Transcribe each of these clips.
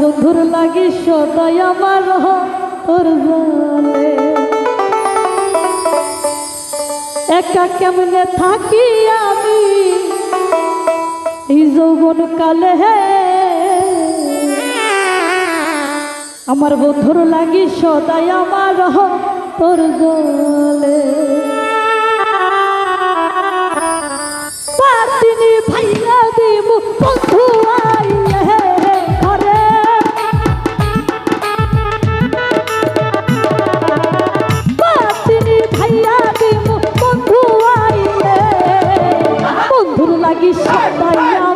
মধুর লাগে সদাই আমার তোর জলে। একা কেমনে থাকি আমি? এই যৌবন কালে আমার বধুর লাগি সদাই আমার তোর জলে। ভাইয়া দিব 二百二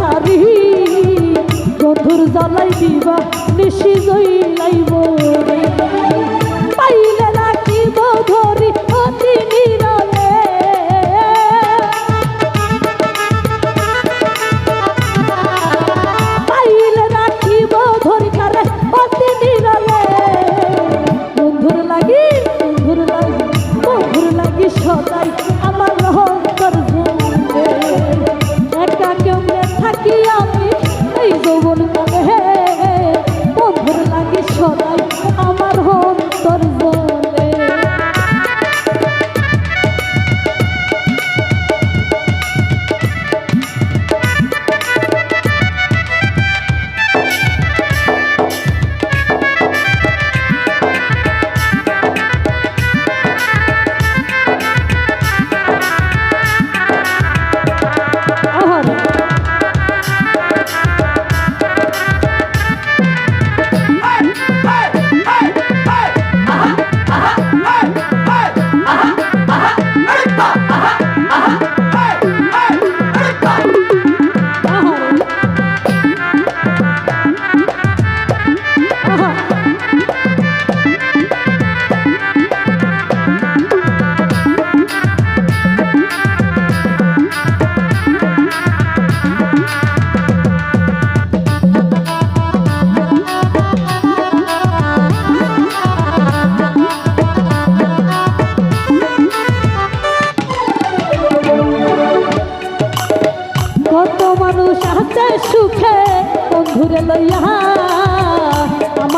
সারি গধুর জ্বালাই দিবা নিশি জই লাইব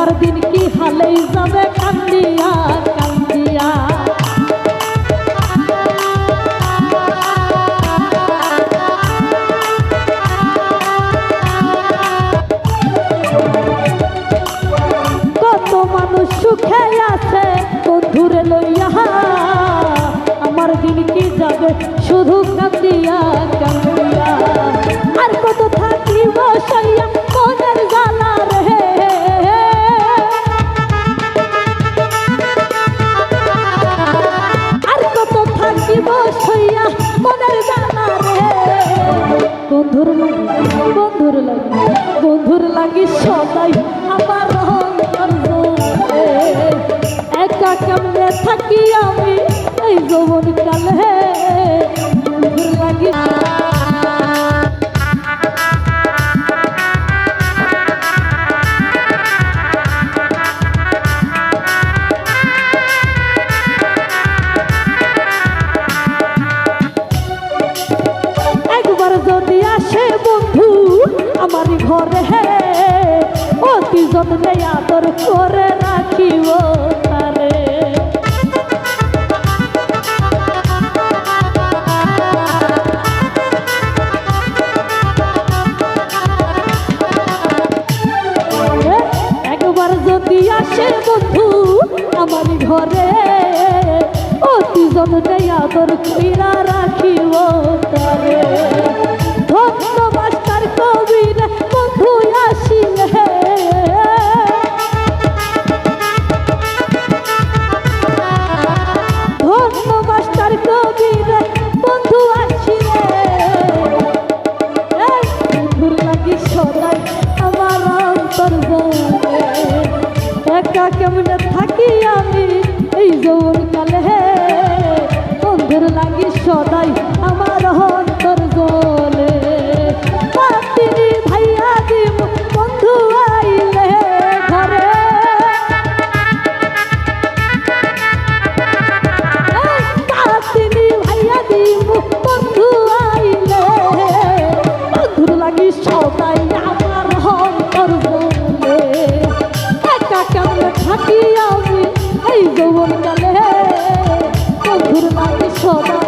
আমার দিন কি হালেই যাবে কান্দিয়া বন্ধুর লাগে বন্ধুর লাগে সদাই আমার একা কেমনে থাকি আমি এই যৌবন কালে বন্ধুর লাগে আমার ঘরে অতি যত্নে আদর করে রাখিব তারে। একবার যদি আসে বন্ধু আমার ঘরে, অতি যত্নে আদর কইরা থাকি আমি এই যৌন কালে বন্ধুর লাগি সদাই আমার হয়। থাকি আমি এই যৌবনকালে চোখের মাটি সদা